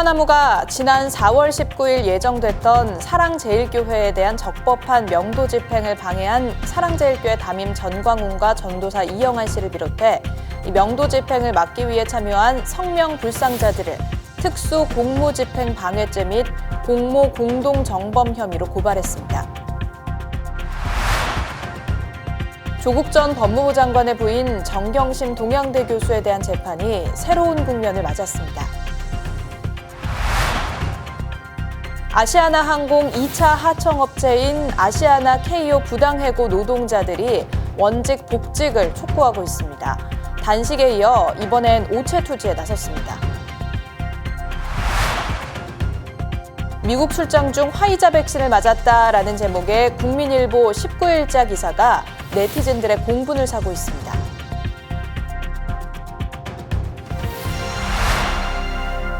평화나무가 지난 4월 19일 예정됐던 사랑제일교회에 대한 적법한 명도 집행을 방해한 사랑제일교회 담임 전광훈과 전도사 이영환 씨를 비롯해 이 명도 집행을 막기 위해 참여한 성명 불상자들을 특수 공무 집행 방해죄 및 공모 공동 정범 혐의로 고발했습니다. 조국 전 법무부 장관의 부인 정경심 동양대 교수에 대한 재판이 새로운 국면을 맞았습니다. 아시아나 항공 2차 하청업체인 아시아나 KO 부당해고 노동자들이 원직 복직을 촉구하고 있습니다. 단식에 이어 이번엔 오체 투지에 나섰습니다. 미국 출장 중 화이자 백신을 맞았다라는 제목의 국민일보 19일자 기사가 네티즌들의 공분을 사고 있습니다.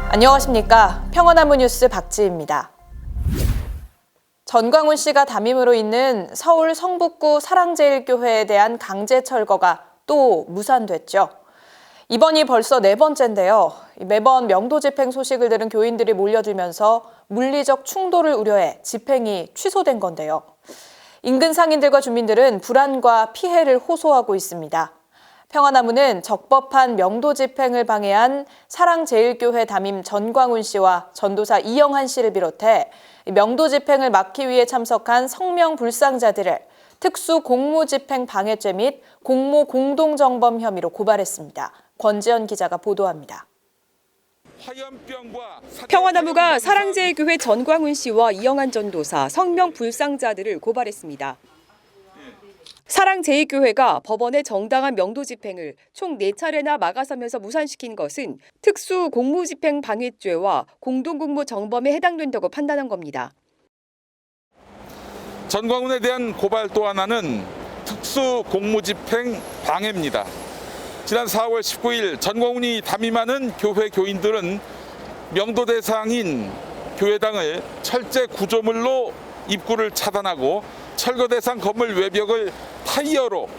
안녕하십니까. 평화나무 뉴스 박지입니다. 전광훈 씨가 담임으로 있는 서울 성북구 사랑제일교회에 대한 강제 철거가 또 무산됐죠. 이번이 벌써 네 번째인데요. 매번 명도 집행 소식을 들은 교인들이 몰려들면서 물리적 충돌을 우려해 집행이 취소된 건데요. 인근 상인들과 주민들은 불안과 피해를 호소하고 있습니다. 평화나무는 적법한 명도 집행을 방해한 사랑제일교회 담임 전광훈 씨와 전도사 이영한 씨를 비롯해 명도 집행을 막기 위해 참석한 성명 불상자들을 특수 공무 집행 방해죄 및 공모 공동 정범 혐의로 고발했습니다. 권지연 기자가 보도합니다. 평화나무가 사랑제일교회 전광훈 씨와 이영한 전도사, 성명 불상자들을 고발했습니다. 사랑제일교회가 법원의 정당한 명도 집행을 총 4차례나 막아서면서 무산시킨 것은 특수 공무집행 방해죄와 공동공무 정범에 해당된다고 판단한 겁니다. 전광훈에 대한 고발 또 하나는 특수 공무집행 방해입니다. 지난 4월 19일 전광훈이 담임하는 교회 교인들은 명도 대상인 교회당을 철제 구조물로 입구를 차단하고 철거 대상 건물 외벽을 타이어로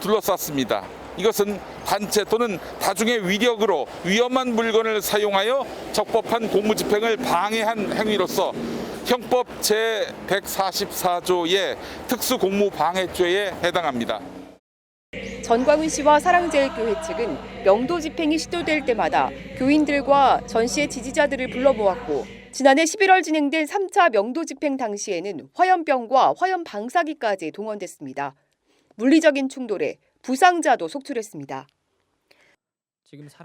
둘러쌌습니다. 이것은 단체 또는 다중의 위력으로 위험한 물건을 사용하여 적법한 공무집행을 방해한 행위로서 형법 제 144조의 특수공무방해죄에 해당합니다. 전광훈 씨와 사랑제일교회 측은 명도 집행이 시도될 때마다 교인들과 전 씨의 지지자들을 불러 모았고 지난해 11월 진행된 3차 명도 집행 당시에는 화염병과 화염 방사기까지 동원됐습니다. 물리적인 충돌에 부상자도 속출했습니다.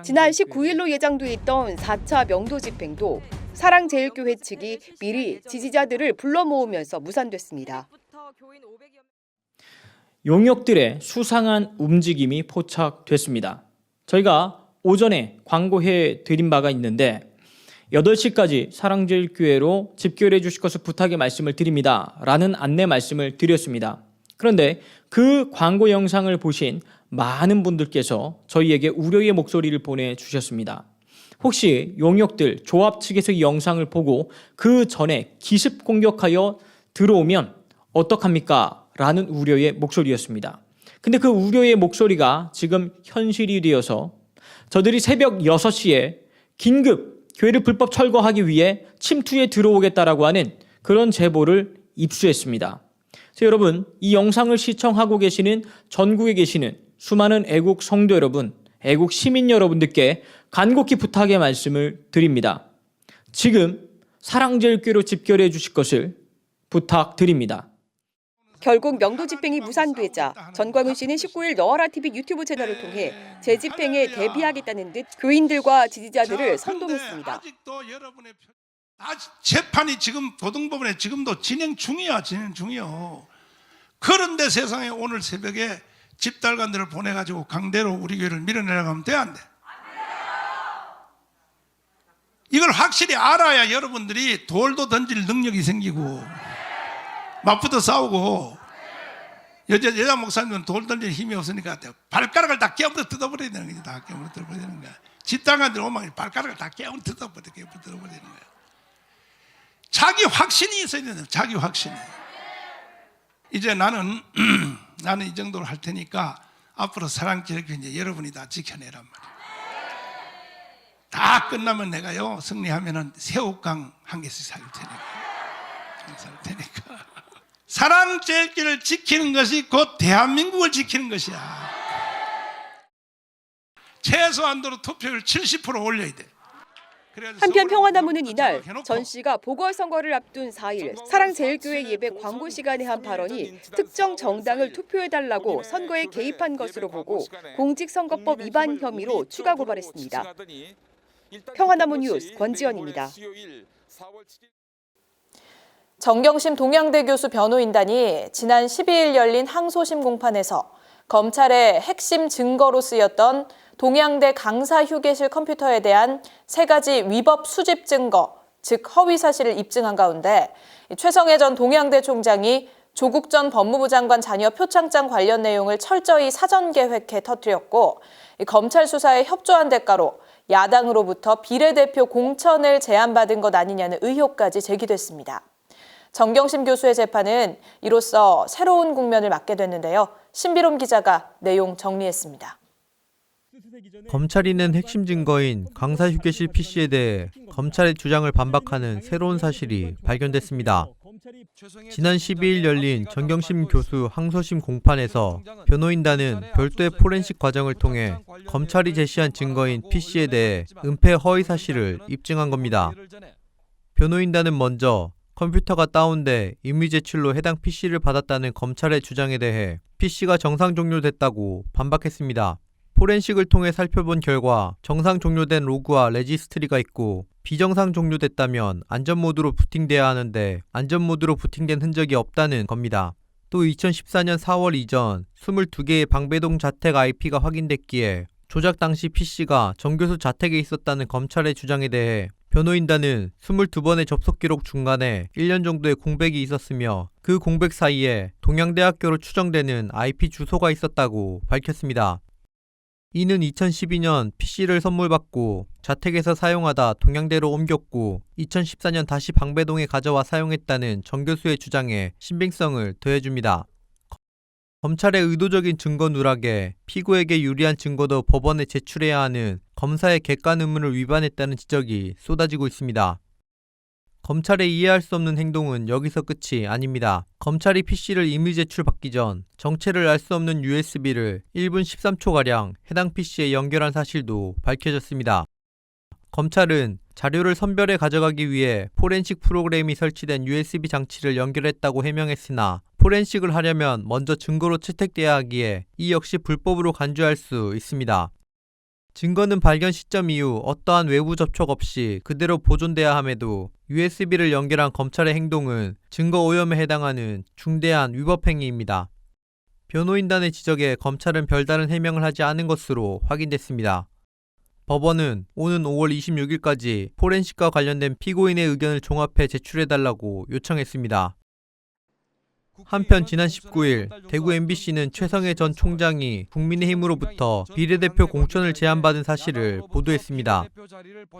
지난 19일로 예정돼 있던 4차 명도 집행도 사랑제일교회 측이 미리 지지자들을 불러 모으면서 무산됐습니다. 용역들의 수상한 움직임이 포착됐습니다. 저희가 오전에 광고해 드린 바가 있는데 8시까지 사랑제일 교회로 집결해 주실 것을 부탁의 말씀을 드립니다. 라는 안내 말씀을 드렸습니다. 그런데 그 광고 영상을 보신 많은 분들께서 저희에게 우려의 목소리를 보내주셨습니다. 혹시 용역들 조합 측에서 이 영상을 보고 그 전에 기습 공격하여 들어오면 어떡합니까? 라는 우려의 목소리였습니다. 근데 그 우려의 목소리가 지금 현실이 되어서 저들이 새벽 6시에 긴급 교회를 불법 철거하기 위해 침투에 들어오겠다라고 하는 그런 제보를 입수했습니다. 그래서 여러분, 이 영상을 시청하고 계시는 전국에 계시는 수많은 애국 성도 여러분, 애국 시민 여러분들께 간곡히 부탁의 말씀을 드립니다. 지금 사랑제일교로 집결해 주실 것을 부탁드립니다. 결국 명도 집행이 무산되자 전광훈 씨는 19일 너와라 TV 유튜브 채널을 통해 재집행에 대비하겠다는 듯 교인들과 지지자들을 선동했습니다. 재판이 지금 고등법원에 지금도 진행 중이야 진행 중이요. 그런데 세상에 오늘 새벽에 집달관들을 보내가지고 강대로 우리 교회를 밀어내려고 하면 돼 안 돼? 이걸 확실히 알아야 여러분들이 돌도 던질 능력이 생기고 맞붙어 싸우고 여자 여자 목사님은 돌 던질 힘이 없으니까 발가락을 다 깨물어 뜯어버려야 되는 거지. 다 깨물어 뜯어버려야 되는 거야. 집당한들 오면 발가락을 다 깨물어 뜯어버려 깨물어 뜯어버려야 되는 거야. 자기 확신이 있어야 되는 자기 확신이. 이제 나는 나는 이 정도로 할 테니까 앞으로 사랑제일교 이제 여러분이 다 지켜내란 말이야. 다 끝나면 내가요 승리하면은 새우깡 한 개씩 살 테니까. 살 테니까 사랑 제일길을 지키는 것이 곧 대한민국을 지키는 것이야. 최소한도로 투표율 70% 올려야 돼. 한편 평화나무는 이날 전 씨가 보궐선거를 앞둔 4일 사랑제일교회 예배 광고 시간에 한 발언이 특정 정당을 투표해달라고 선거에 개입한 것으로 보고 공직선거법 위반 혐의로 추가 고발했습니다. 평화나무 뉴스 권지연입니다. 정경심 동양대 교수 변호인단이 지난 12일 열린 항소심 공판에서 검찰의 핵심 증거로 쓰였던 동양대 강사 휴게실 컴퓨터에 대한 세 가지 위법 수집 증거, 즉 허위 사실을 입증한 가운데 최성해 전 동양대 총장이 조국 전 법무부 장관 자녀 표창장 관련 내용을 철저히 사전 계획해 터뜨렸고 검찰 수사에 협조한 대가로 야당으로부터 비례대표 공천을 제안받은 것 아니냐는 의혹까지 제기됐습니다. 정경심 교수의 재판은 이로써 새로운 국면을 맞게 됐는데요. 신비롬 기자가 내용 정리했습니다. 검찰이 낸 핵심 증거인 강사 휴게실 PC에 대해 검찰의 주장을 반박하는 새로운 사실이 발견됐습니다. 지난 12일 열린 정경심 교수 항소심 공판에서 변호인단은 별도의 포렌식 과정을 통해 검찰이 제시한 증거인 PC에 대해 은폐 허위 사실을 입증한 겁니다. 변호인단은 먼저 컴퓨터가 다운돼 임의 제출로 해당 PC를 받았다는 검찰의 주장에 대해 PC가 정상 종료됐다고 반박했습니다. 포렌식을 통해 살펴본 결과 정상 종료된 로그와 레지스트리가 있고 비정상 종료됐다면 안전 모드로 부팅돼야 하는데 안전 모드로 부팅된 흔적이 없다는 겁니다. 또 2014년 4월 이전 22개의 방배동 자택 IP가 확인됐기에 조작 당시 PC가 정교수 자택에 있었다는 검찰의 주장에 대해 변호인단은 22번의 접속 기록 중간에 1년 정도의 공백이 있었으며 그 공백 사이에 동양대학교로 추정되는 IP 주소가 있었다고 밝혔습니다. 이는 2012년 PC를 선물받고 자택에서 사용하다 동양대로 옮겼고 2014년 다시 방배동에 가져와 사용했다는 정 교수의 주장에 신빙성을 더해줍니다. 검찰의 의도적인 증거 누락에 피고에게 유리한 증거도 법원에 제출해야 하는 검사의 객관 의무를 위반했다는 지적이 쏟아지고 있습니다. 검찰의 이해할 수 없는 행동은 여기서 끝이 아닙니다. 검찰이 PC를 임의 제출받기 전 정체를 알 수 없는 USB를 1분 13초가량 해당 PC에 연결한 사실도 밝혀졌습니다. 검찰은 자료를 선별해 가져가기 위해 포렌식 프로그램이 설치된 USB 장치를 연결했다고 해명했으나 포렌식을 하려면 먼저 증거로 채택돼야 하기에 이 역시 불법으로 간주할 수 있습니다. 증거는 발견 시점 이후 어떠한 외부 접촉 없이 그대로 보존돼야 함에도 USB를 연결한 검찰의 행동은 증거 오염에 해당하는 중대한 위법 행위입니다. 변호인단의 지적에 검찰은 별다른 해명을 하지 않은 것으로 확인됐습니다. 법원은 오는 5월 26일까지 포렌식과 관련된 피고인의 의견을 종합해 제출해달라고 요청했습니다. 한편 지난 19일 대구 MBC는 최성해 전 총장이 국민의힘으로부터 비례대표 공천을 제안받은 사실을 보도했습니다.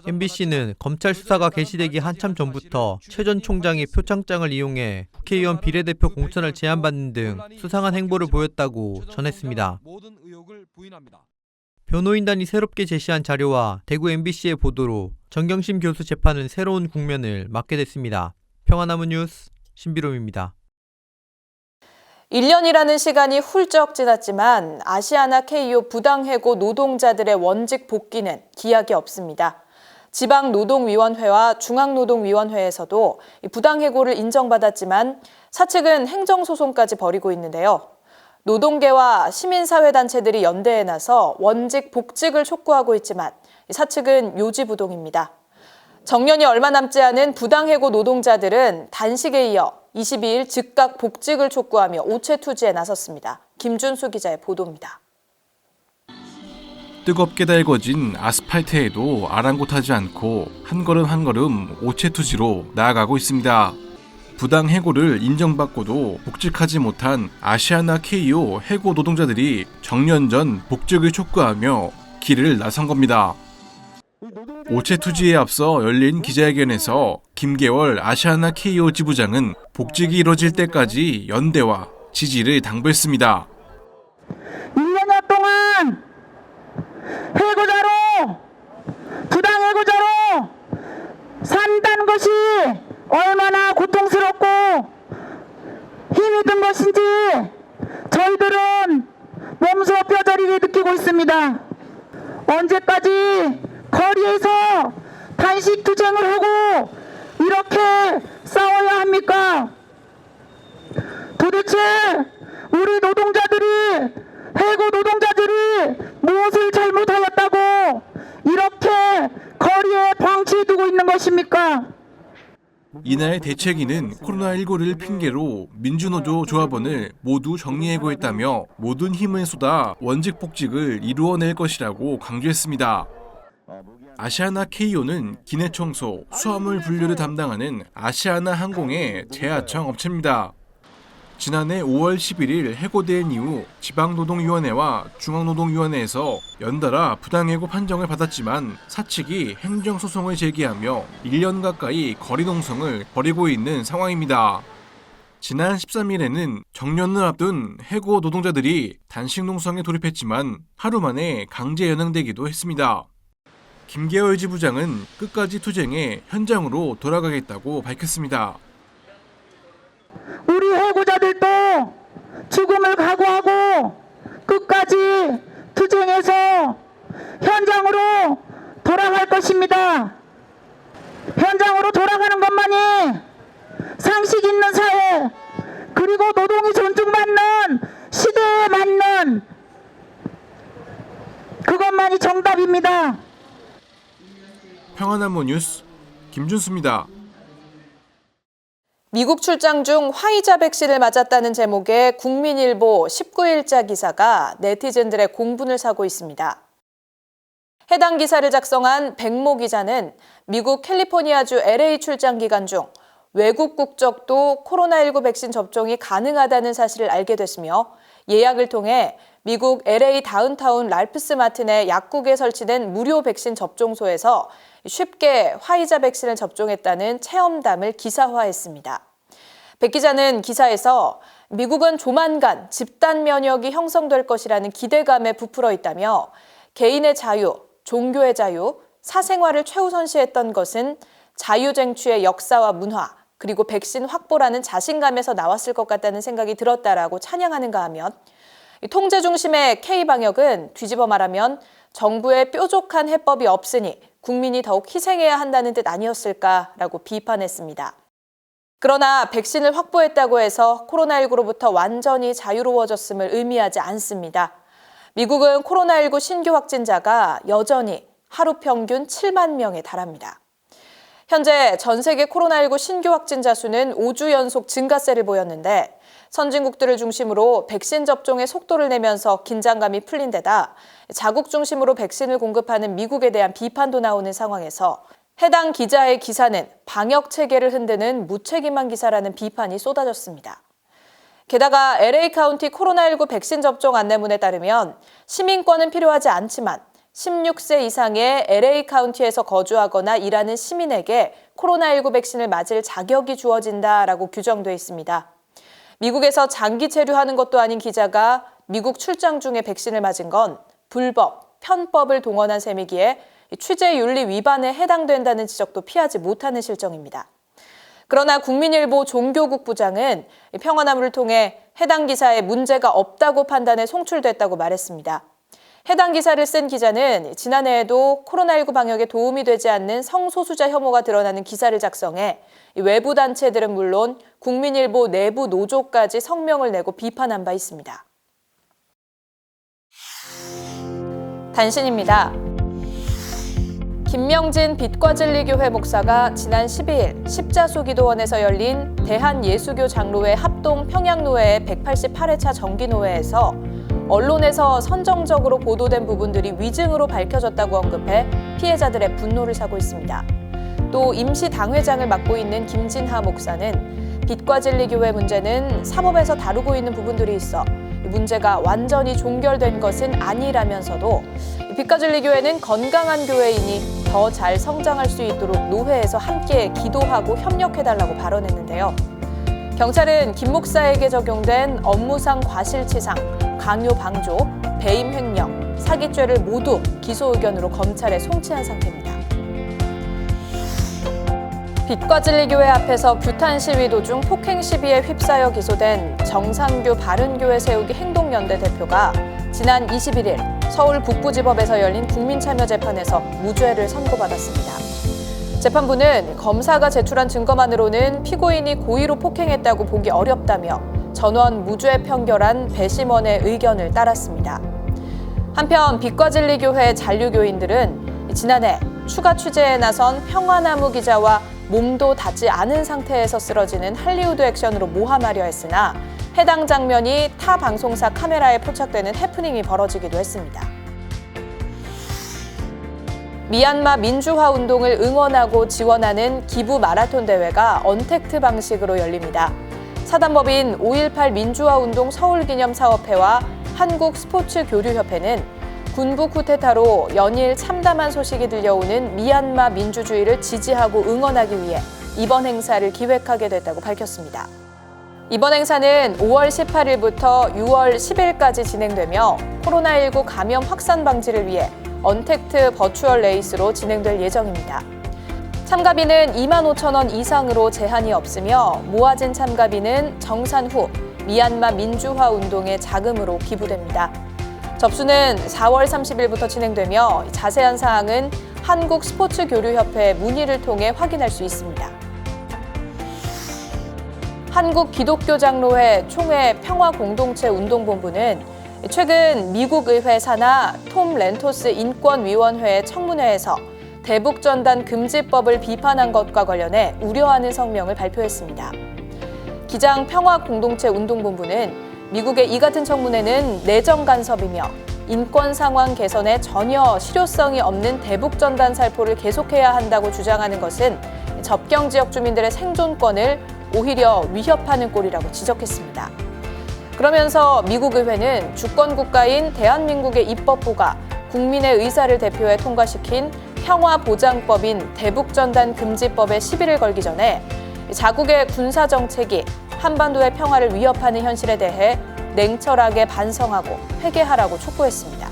MBC는 검찰 수사가 개시되기 한참 전부터 최 전 총장이 표창장을 이용해 국회의원 비례대표 공천을 제안받는 등 수상한 행보를 보였다고 전했습니다. 변호인단이 새롭게 제시한 자료와 대구 MBC의 보도로 정경심 교수 재판은 새로운 국면을 맞게 됐습니다. 평화나무 뉴스 신비롬입니다. 1년이라는 시간이 훌쩍 지났지만 아시아나 KO 부당해고 노동자들의 원직 복귀는 기약이 없습니다. 지방노동위원회와 중앙노동위원회에서도 부당해고를 인정받았지만 사측은 행정소송까지 벌이고 있는데요. 노동계와 시민사회단체들이 연대에 나서 원직 복직을 촉구하고 있지만 사측은 요지부동입니다. 정년이 얼마 남지 않은 부당해고 노동자들은 단식에 이어 22일 즉각 복직을 촉구하며 오체 투지에 나섰습니다. 김준수 기자의 보도입니다. 뜨겁게 달궈진 아스팔트에도 아랑곳하지 않고 한 걸음 한 걸음 오체투지로 나아가고 있습니다. 부당 해고를 인정받고도 복직하지 못한 아시아나 KO 해고 노동자들이 정년 전 복직을 촉구하며 길을 나선 겁니다. 오체 투지에 앞서 열린 기자회견에서 김계월 아시아나 KO 지부장은 복직이 이뤄질 때까지 연대와 지지를 당부했습니다. 1년여 동안 해고자로 부당 해고자로 산다는 것이 얼마나 고통스럽고 힘이 든 것인지 저희들은 몸소 뼈저리게 느끼고 있습니다. 언제까지 거리에서 단식 투쟁을 하고 이렇게 싸워야 합니까? 도대체 우리 노동자들이 해고 노동자들이 무엇을 잘못하였다고 이렇게 거리에 방치해 두고 있는 것입니까? 이날 대책위는 코로나19를 핑계로 민주노조 조합원을 모두 정리해고했다며 모든 힘을 쏟아 원직 복직을 이루어낼 것이라고 강조했습니다. 아시아나 KO는 기내 청소, 수화물 분류를 담당하는 아시아나 항공의 제하청 업체입니다. 지난해 5월 11일 해고된 이후 지방노동위원회와 중앙노동위원회에서 연달아 부당해고 판정을 받았지만 사측이 행정소송을 제기하며 1년 가까이 거리농성을 벌이고 있는 상황입니다. 지난 13일에는 정년을 앞둔 해고 노동자들이 단식 농성에 돌입했지만 하루 만에 강제 연행되기도 했습니다. 김계월 지부장은 끝까지 투쟁해 현장으로 돌아가겠다고 밝혔습니다. 우리 해고자들도 죽음을 각오하고 끝까지 투쟁해서 현장으로 돌아갈 것입니다. 현장으로 돌아가는 것만이 상식 있는 사회 그리고 노동이 존중받는 시대에 맞는 그것만이 정답입니다. 평안한 모 뉴스 김준수입니다. 미국 출장 중 화이자 백신을 맞았다는 제목의 국민일보 19일자 기사가 네티즌들의 공분을 사고 있습니다. 해당 기사를 작성한 백모 기자는 미국 캘리포니아주 LA 출장 기간 중 외국 국적도 코로나19 백신 접종이 가능하다는 사실을 알게 됐으며 예약을 통해 미국 LA 다운타운 랄프스 마틴의 약국에 설치된 무료 백신 접종소에서 쉽게 화이자 백신을 접종했다는 체험담을 기사화했습니다. 백 기자는 기사에서 미국은 조만간 집단 면역이 형성될 것이라는 기대감에 부풀어 있다며 개인의 자유, 종교의 자유, 사생활을 최우선시했던 것은 자유쟁취의 역사와 문화, 그리고 백신 확보라는 자신감에서 나왔을 것 같다는 생각이 들었다라고 찬양하는가 하면 통제 중심의 K방역은 뒤집어 말하면 정부의 뾰족한 해법이 없으니 국민이 더욱 희생해야 한다는 뜻 아니었을까라고 비판했습니다. 그러나 백신을 확보했다고 해서 코로나19로부터 완전히 자유로워졌음을 의미하지 않습니다. 미국은 코로나19 신규 확진자가 여전히 하루 평균 7만 명에 달합니다. 현재 전 세계 코로나19 신규 확진자 수는 5주 연속 증가세를 보였는데 선진국들을 중심으로 백신 접종의 속도를 내면서 긴장감이 풀린 데다 자국 중심으로 백신을 공급하는 미국에 대한 비판도 나오는 상황에서 해당 기자의 기사는 방역 체계를 흔드는 무책임한 기사라는 비판이 쏟아졌습니다. 게다가 LA 카운티 코로나19 백신 접종 안내문에 따르면 시민권은 필요하지 않지만 16세 이상의 LA 카운티에서 거주하거나 일하는 시민에게 코로나19 백신을 맞을 자격이 주어진다라고 규정돼 있습니다. 미국에서 장기 체류하는 것도 아닌 기자가 미국 출장 중에 백신을 맞은 건 불법, 편법을 동원한 셈이기에 취재윤리 위반에 해당된다는 지적도 피하지 못하는 실정입니다. 그러나 국민일보 종교국 부장은 평화나무를 통해 해당 기사에 문제가 없다고 판단해 송출됐다고 말했습니다. 해당 기사를 쓴 기자는 지난해에도 코로나19 방역에 도움이 되지 않는 성소수자 혐오가 드러나는 기사를 작성해 외부 단체들은 물론 국민일보 내부 노조까지 성명을 내고 비판한 바 있습니다. 단신입니다. 김명진 빛과 진리교회 목사가 지난 12일 십자수 기도원에서 열린 대한예수교 장로회 합동 평양노회 188회차 정기노회에서 언론에서 선정적으로 보도된 부분들이 위증으로 밝혀졌다고 언급해 피해자들의 분노를 사고 있습니다. 또 임시 당회장을 맡고 있는 김진하 목사는 빛과 진리 교회 문제는 사법에서 다루고 있는 부분들이 있어 문제가 완전히 종결된 것은 아니라면서도 빛과 진리 교회는 건강한 교회이니 더 잘 성장할 수 있도록 노회에서 함께 기도하고 협력해달라고 발언했는데요. 경찰은 김 목사에게 적용된 업무상 과실치상, 강요 방조, 배임 횡령, 사기죄를 모두 기소 의견으로 검찰에 송치한 상태입니다. 빛과 진리 교회 앞에서 규탄 시위 도중 폭행 시비에 휩싸여 기소된 정상규 바른교회 세우기 행동연대 대표가 지난 21일 서울 북부지법에서 열린 국민참여 재판에서 무죄를 선고받았습니다. 재판부는 검사가 제출한 증거만으로는 피고인이 고의로 폭행했다고 보기 어렵다며 전원 무죄 판결한 배심원의 의견을 따랐습니다. 한편 빛과 진리 교회 잔류교인들은 지난해 추가 취재에 나선 평화나무 기자와 몸도 닿지 않은 상태에서 쓰러지는 할리우드 액션으로 모함하려 했으나 해당 장면이 타 방송사 카메라에 포착되는 해프닝이 벌어지기도 했습니다. 미얀마 민주화 운동을 응원하고 지원하는 기부 마라톤 대회가 언택트 방식으로 열립니다. 사단법인 5.18 민주화 운동 서울기념사업회와 한국스포츠교류협회는 군부 쿠데타로 연일 참담한 소식이 들려오는 미얀마 민주주의를 지지하고 응원하기 위해 이번 행사를 기획하게 됐다고 밝혔습니다. 이번 행사는 5월 18일부터 6월 10일까지 진행되며 코로나19 감염 확산 방지를 위해 언택트 버추얼 레이스로 진행될 예정입니다. 참가비는 2만 5천 원 이상으로 제한이 없으며 모아진 참가비는 정산 후 미얀마 민주화 운동의 자금으로 기부됩니다. 접수는 4월 30일부터 진행되며 자세한 사항은 한국 스포츠 교류협회 문의를 통해 확인할 수 있습니다. 한국 기독교 장로회 총회 평화 공동체 운동본부는 최근 미국 의회 산하 톰 렌토스 인권위원회 청문회에서 대북 전단 금지법을 비판한 것과 관련해 우려하는 성명을 발표했습니다. 기장 평화 공동체 운동본부는 미국의 이 같은 청문회는 내정 간섭이며 인권 상황 개선에 전혀 실효성이 없는 대북 전단 살포를 계속해야 한다고 주장하는 것은 접경 지역 주민들의 생존권을 오히려 위협하는 꼴이라고 지적했습니다. 그러면서 미국 의회는 주권 국가인 대한민국의 입법부가 국민의 의사를 대표해 통과시킨 평화보장법인 대북전단 금지법에 시비를 걸기 전에 자국의 군사 정책이 한반도의 평화를 위협하는 현실에 대해 냉철하게 반성하고 회개하라고 촉구했습니다.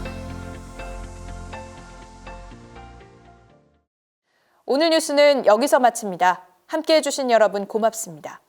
오늘 뉴스는 여기서 마칩니다. 함께 해주신 여러분 고맙습니다.